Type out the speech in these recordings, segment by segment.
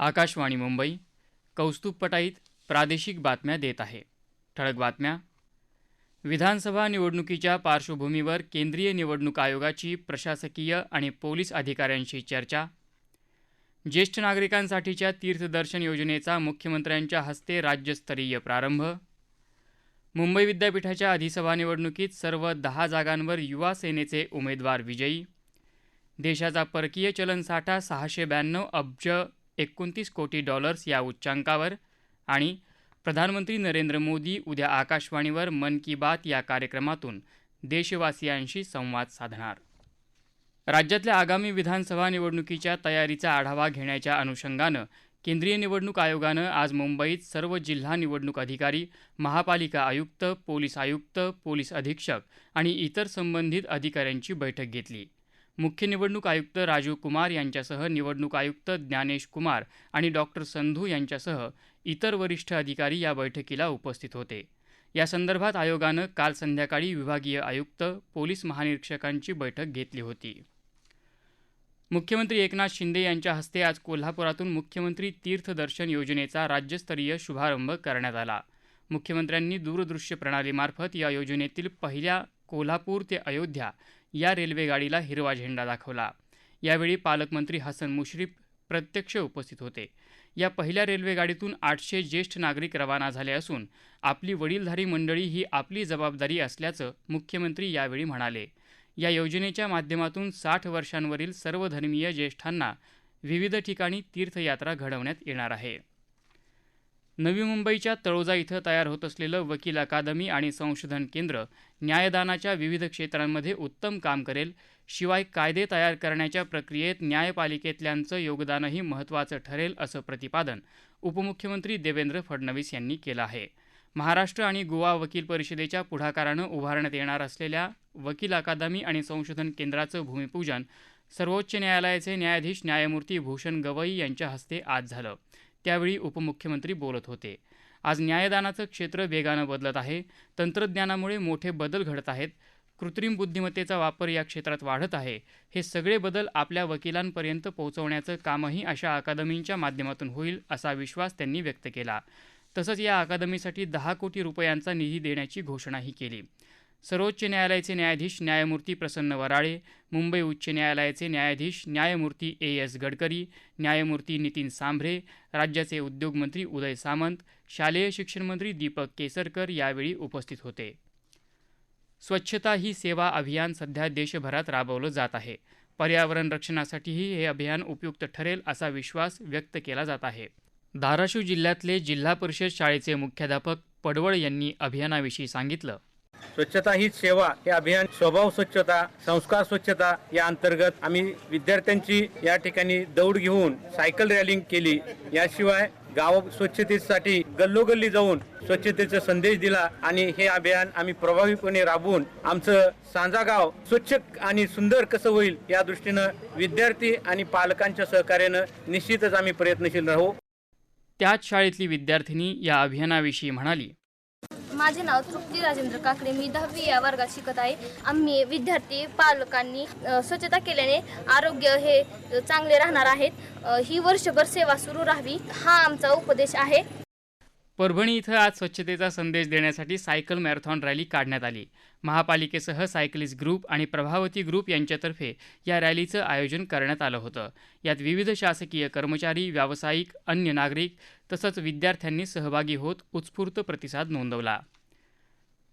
आकाशवाणी मुंबई कौस्तुभ पटाईत प्रादेशिक बातम्या देत आहे. ठळक बातम्या. विधानसभा निवडणुकीच्या पार्श्वभूमीवर केंद्रीय निवडणूक आयोगाची प्रशासकीय आणि पोलीस अधिकाऱ्यांशी चर्चा. ज्येष्ठ नागरिकांसाठीच्या तीर्थदर्शन योजनेचा मुख्यमंत्र्यांच्या हस्ते राज्यस्तरीय प्रारंभ. मुंबई विद्यापीठाच्या अधिसभा निवडणुकीत सर्व दहा जागांवर युवा सेनेचे उमेदवार विजयी. देशाचा परकीय चलनसाठा सहाशे ब्याण्णव अब्ज एकोणतीस कोटी डॉलर्स या उच्चांकावर. आणि प्रधानमंत्री नरेंद्र मोदी उद्या आकाशवाणीवर मन की बात या कार्यक्रमातून देशवासियांशी संवाद साधणार. राज्यातल्या आगामी विधानसभा निवडणुकीच्या तयारीचा आढावा घेण्याच्या अनुषंगानं केंद्रीय निवडणूक आयोगानं आज मुंबईत सर्व जिल्हा निवडणूक अधिकारी महापालिका आयुक्त पोलीस आयुक्त पोलीस अधीक्षक आणि इतर संबंधित अधिकाऱ्यांची बैठक घेतली. मुख्य निवडणूक आयुक्त राजीव कुमार यांच्यासह निवडणूक आयुक्त ज्ञानेश कुमार आणि डॉक्टर संधू यांच्यासह इतर वरिष्ठ अधिकारी या बैठकीला उपस्थित होते. या संदर्भात आयोगानं काल संध्याकाळी विभागीय आयुक्त पोलीस महानिरीक्षकांची बैठक घेतली होती. मुख्यमंत्री एकनाथ शिंदे यांच्या हस्ते आज कोल्हापुरातून मुख्यमंत्री तीर्थदर्शन योजनेचा राज्यस्तरीय शुभारंभ करण्यात आला. मुख्यमंत्र्यांनी दूरदृश्य प्रणालीमार्फत या योजनेतील पहिल्या कोल्हापूर ते अयोध्या या रेल्वेगाडीला हिरवा झेंडा दाखवला. यावेळी पालकमंत्री हसन मुश्रीफ प्रत्यक्ष उपस्थित होते. या पहिल्या रेल्वेगाडीतून आठशे ज्येष्ठ नागरिक रवाना झाले असून आपली वडीलधारी मंडळी ही आपली जबाबदारी असल्याचं मुख्यमंत्री यावेळी म्हणाले. या योजनेच्या माध्यमातून साठ वर्षांवरील सर्व धर्मीय ज्येष्ठांना विविध ठिकाणी तीर्थयात्रा घडवण्यात येणार आहे. नवी मुंबईच्या तळोजा इथं तयार होत असलेलं वकील अकादमी आणि संशोधन केंद्र न्यायदानाच्या विविध क्षेत्रांमध्ये उत्तम काम करेल शिवाय कायदे तयार करण्याच्या प्रक्रियेत न्यायपालिकेतल्यांचं योगदानही महत्त्वाचं ठरेल असं प्रतिपादन उपमुख्यमंत्री देवेंद्र फडणवीस यांनी केलं आहे. महाराष्ट्र आणि गोवा वकील परिषदेच्या पुढाकारानं उभारण्यात येणार असलेल्या वकील अकादमी आणि संशोधन केंद्राचं भूमिपूजन सर्वोच्च न्यायालयाचे न्यायाधीश न्यायमूर्ती भूषण गवई यांच्या हस्ते आज झालं. त्यावेळी उपमुख्यमंत्री बोलत होते. आज न्यायदानाचं क्षेत्र वेगानं बदलत आहे. तंत्रज्ञानामुळे मोठे बदल घडत आहेत. कृत्रिम बुद्धिमत्तेचा वापर या क्षेत्रात वाढत आहे. हे सगळे बदल आपल्या वकिलांपर्यंत पोहोचवण्याचं कामही अशा अकादमींच्या माध्यमातून होईल असा विश्वास त्यांनी व्यक्त केला. तसंच या अकादमीसाठी दहा कोटी रुपयांचा निधी देण्याची घोषणाही केली. सर्वोच्च न्यायालयाचे न्यायाधीश न्यायमूर्ती प्रसन्न वराळे मुंबई उच्च न्यायालयाचे न्यायाधीश न्यायमूर्ती ए एस गडकरी न्यायमूर्ती नितीन सांभरे राज्याचे उद्योगमंत्री उदय सामंत शालेय शिक्षणमंत्री दीपक केसरकर यावेळी उपस्थित होते. स्वच्छता ही सेवा अभियान सध्या देशभरात राबवलं जात आहे. पर्यावरण रक्षणासाठीही हे अभियान उपयुक्त ठरेल असा विश्वास व्यक्त केला जात आहे. धाराशिव जिल्ह्यातले जिल्हा परिषद शाळेचे मुख्याध्यापक पडवळ यांनी अभियानाविषयी सांगितलं. स्वच्छता ही सेवा हे अभियान स्वभाव स्वच्छता संस्कार स्वच्छता या अंतर्गत आम्ही विद्यार्थ्यांची या ठिकाणी दौड घेऊन सायकल रॅलिंग केली. याशिवाय गाव स्वच्छतेसाठी गल्लोगल्ली जाऊन स्वच्छतेचा संदेश दिला आणि हे अभियान आम्ही प्रभावीपणे राबवून आमचं सांजा गाव स्वच्छ आणि सुंदर कसं होईल या दृष्टीनं विद्यार्थी आणि पालकांच्या सहकार्यानं निश्चितच आम्ही प्रयत्नशील राहू. त्याच शाळेतली विद्यार्थिनी या अभियानाविषयी म्हणाली माझे नाव तृप्ती राजेंद्र काकडे. मी दहावी या वर्गात शिकत आहे. आम्ही विद्यार्थी पालकांनी स्वच्छता केल्याने आरोग्य हे चांगले राहणार आहेत. ही वर्षभर सेवा सुरू राहावी हा आमचा उपदेश आहे. परभणी इथं आज स्वच्छतेचा संदेश देण्यासाठी सायकल मॅरेथॉन रॅली काढण्यात आली. महापालिकेसह सायकलिस्ट ग्रुप आणि प्रभावती ग्रुप यांच्यातर्फे या रॅलीचं आयोजन करण्यात आलं होतं. यात विविध शासकीय कर्मचारी व्यावसायिक अन्य नागरिक तसंच विद्यार्थ्यांनी सहभागी होत उत्स्फूर्त प्रतिसाद नोंदवला.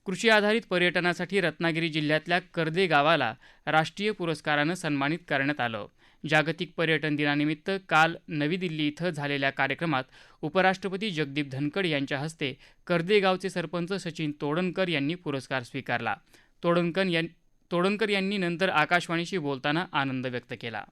कृषी आधारित पर्यटनासाठी रत्नागिरी जिल्ह्यातल्या कर्दे गावाला राष्ट्रीय पुरस्कारानं सन्मानित करण्यात आलं. जागतिक पर्यटन दिनानिमित्त काल नवी दिल्ली इथं झालेल्या कार्यक्रमात उपराष्ट्रपती जगदीप धनखड यांच्या हस्ते कर्दे गावचे सरपंच सचिन तोडणकर यांनी पुरस्कार स्वीकारला. तोडणकर यां तोडणकर यांनी नंतर आकाशवाणीशी बोलताना आनंद व्यक्त केला.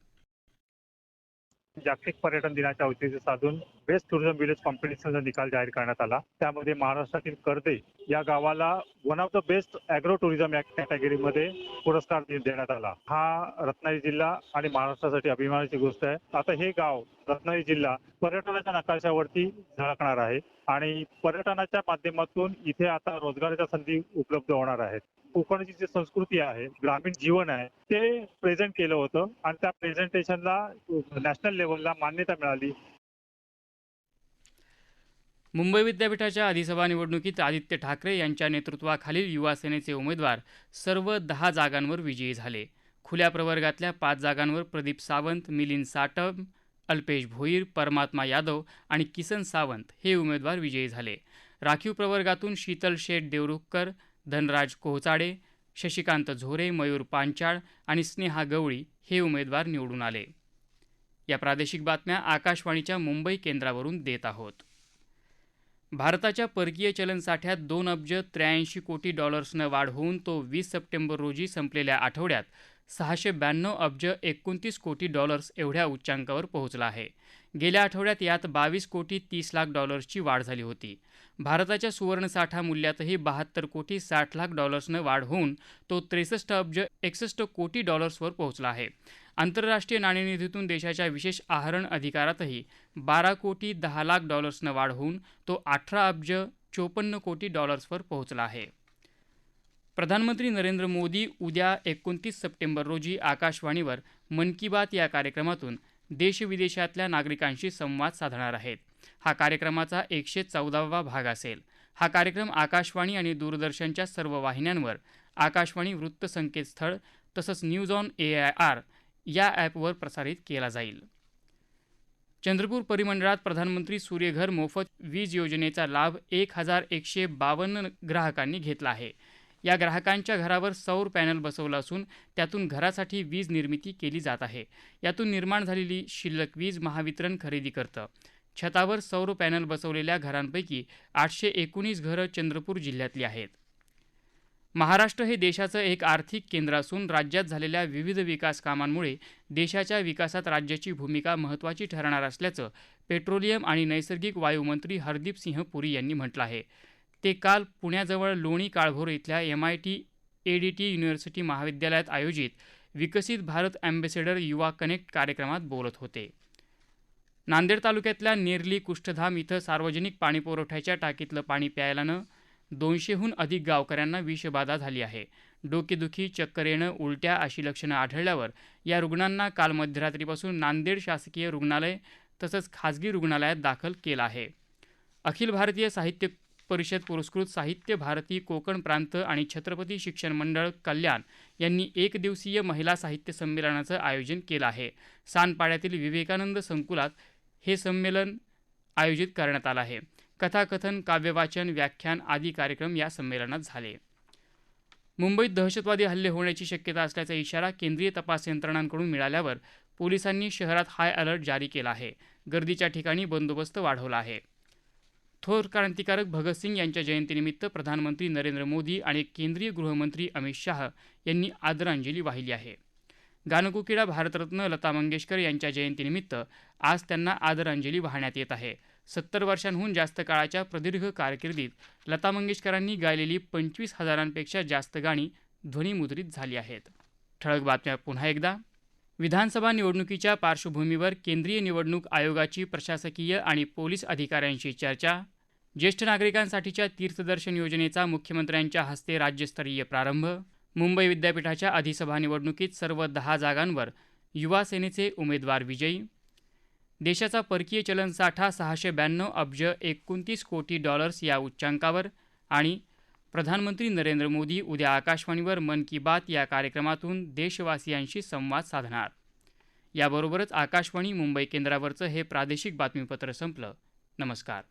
जागतिक पर्यटन दिनाच्या औचित्य साधून बेस्ट टुरिझम विलेज कॉम्पिटिशनचा निकाल जाहीर करण्यात आला. त्यामध्ये महाराष्ट्रातील कर्दे या गावाला one of the best agro tourism या कॅटेगरीमध्ये पुरस्कार देण्यात आला. हा रत्नागिरी जिल्हा आणि महाराष्ट्रासाठी अभिमानाची गोष्ट आहे. आता हे गाव रत्नागिरी जिल्हा पर्यटनाच्या नकाशावरती झळकणार आहे आणि पर्यटनाच्या माध्यमातून इथे आता रोजगाराच्या संधी उपलब्ध होणार आहेत. कोकणची जी संस्कृती आहे ग्रामीण जीवन आहे ते प्रेझेंट केलं होतं आणि त्या प्रेझेंटेशनला नॅशनल लेवलला मान्यता मिळाली. मुंबई विद्यापीठाच्या अधिसभा निवडणुकीत आदित्य ठाकरे यांच्या नेतृत्वाखालील युवा सेनेचे उमेदवार सर्व दहा जागांवर विजयी झाले. खुल्या प्रवर्गातल्या पाच जागांवर प्रदीप सावंत मिलिंद साटम अल्पेश भोईर परमात्मा यादव आणि किसन सावंत हे उमेदवार विजयी झाले. राखीव प्रवर्गातून शीतल शेठ देवरुखकर धनराज कोहचाडे शशिकांत झोरे मयूर पांचाळ आणि स्नेहा गवळी हे उमेदवार निवडून आले. या प्रादेशिक बातम्या आकाशवाणीच्या मुंबई केंद्रावरून देत आहोत. भारताच्या परकीय चलन साठ्यात दोन अब्ज त्र्याऐंशी कोटी डॉलर्सनं वाढ होऊन तो वीस सप्टेंबर रोजी संपलेल्या आठवड्यात सहाशे ब्याण्णव अब्ज एकोणतीस कोटी डॉलर्स एवढ्या उच्चांकावर पोहोचला आहे. गेल्या आठवड्यात यात बावीस कोटी तीस लाख डॉलर्सची वाढ झाली होती. भारताच्या सुवर्णसाठा मूल्यातही बहात्तर कोटी साठ लाख डॉलर्सनं वाढ होऊन तो त्रेसष्ट अब्ज एकसष्ट कोटी डॉलर्सवर पोहोचला आहे. आंतरराष्ट्रीय नाणेनिधीतून देशाच्या विशेष आहरण अधिकारातही बारा कोटी दहा लाख डॉलर्सनं वाढ होऊन तो अठरा अब्ज चोपन्न कोटी डॉलर्सवर पोहोचला आहे. प्रधानमंत्री नरेंद्र मोदी उद्या एकोणतीस सप्टेंबर रोजी आकाशवाणीवर मन की बात या कार्यक्रमातून देशविदेशातल्या नागरिकांशी संवाद साधणार आहेत. हा कार्यक्रमाचा एकशे चौदावा भाग असेल. हा कार्यक्रम आकाशवाणी आणि दूरदर्शनच्या सर्व वाहिन्यांवर आकाशवाणी वृत्त संकेतस्थळ तसंच news on A I R या ॲपवर प्रसारित केला जाईल. चंद्रपूर परिमंडळात प्रधानमंत्री सूर्यघर मोफत वीज योजनेचा लाभ एक हजार एकशे बावन्न ग्राहकांनी घेतला आहे. या ग्राहकांच्या घरावर सौर पॅनल बसवलं असून त्यातून घरासाठी वीज निर्मिती केली जात आहे. यातून निर्माण झालेली शिल्लक वीज महावितरण खरेदी करतं. छतावर सौर पॅनल बसवलेल्या घरांपैकी आठशे एकोणीस घरं चंद्रपूर जिल्ह्यातली आहेत. महाराष्ट्र हे देशाचं एक आर्थिक केंद्र असून राज्यात झालेल्या विविध विकास कामांमुळे देशाच्या विकासात राज्याची भूमिका महत्त्वाची ठरणार असल्याचं पेट्रोलियम आणि नैसर्गिक वायूमंत्री हरदीप सिंह पुरी यांनी म्हटलं आहे. ते काल पुण्याजवळ लोणी काळभोर इथल्या M I T A D T university महाविद्यालयात आयोजित विकसित भारत अँबेसेडर युवा कनेक्ट कार्यक्रमात बोलत होते. नांदेड तालुक्यातल्या नेरली कुष्ठधाम इथं सार्वजनिक पाणीपुरवठ्याच्या टाकीतलं पाणी प्यायल्यानं दोनशेहून अधिक गावकऱ्यांना विषबाधा झाली आहे. डोकेदुखी चक्कर येणं उलट्या अशी लक्षणं आढळल्यावर या रुग्णांना काल मध्यरात्रीपासून नांदेड शासकीय रुग्णालय तसंच खाजगी रुग्णालयात दाखल केलं आहे. अखिल भारतीय साहित्य परिषद पुरस्कृत साहित्य भारती कोकण प्रांत आणि छत्रपती शिक्षण मंडळ कल्याण यांनी एक दिवसीय महिला साहित्य संमेलनाचं आयोजन केलं आहे. सानपाड्यातील विवेकानंद संकुलात हे संमेलन आयोजित करण्यात आलं आहे. कथाकथन काव्यवाचन व्याख्यान आदी कार्यक्रम या संमेलनात झाले. मुंबईत दहशतवादी हल्ले होण्याची शक्यता असल्याचा इशारा केंद्रीय तपास यंत्रणांकडून मिळाल्यावर पोलिसांनी शहरात हाय अलर्ट जारी केला आहे. गर्दीच्या ठिकाणी बंदोबस्त वाढवला आहे. थोर क्रांतिकारक भगतसिंग यांच्या जयंतीनिमित्त प्रधानमंत्री नरेंद्र मोदी आणि केंद्रीय गृहमंत्री अमित शाह यांनी आदरांजली वाहिली आहे. गानकुकिडा भारतरत्न लता मंगेशकर यांच्या जयंतीनिमित्त आज त्यांना आदरांजली वाहण्यात येत आहे. सत्तर वर्षांहून जास्त काळाच्या प्रदीर्घ कारकिर्दीत लता मंगेशकरांनी गायलेली पंचवीस हजारांपेक्षा जास्त गाणी ध्वनिमुद्रित झाली आहेत. ठळक बातम्या पुन्हा एकदा. विधानसभा निवडणुकीच्या पार्श्वभूमीवर केंद्रीय निवडणूक आयोगाची प्रशासकीय आणि पोलीस अधिकाऱ्यांशी चर्चा ज्येष्ठ नागरिकांसाठीच्या तीर्थदर्शन योजनेचा मुख्यमंत्र्यांच्या हस्ते राज्यस्तरीय प्रारंभ. मुंबई विद्यापीठाच्या अधिसभा निवडणुकीत सर्व दहा जागांवर युवा सेनेचे उमेदवार विजयी. देशाचा परकीय चलन साठा सहाशे ब्याण्णव अब्ज एकोणतीस कोटी डॉलर्स या उच्चांकावर आणि प्रधानमंत्री नरेंद्र मोदी उद्या आकाशवाणीवर मन की बात या कार्यक्रमातून देशवासियांशी संवाद साधणार. याबरोबरच आकाशवाणी मुंबई केंद्रावरचं हे प्रादेशिक बातमीपत्र संपलं. नमस्कार.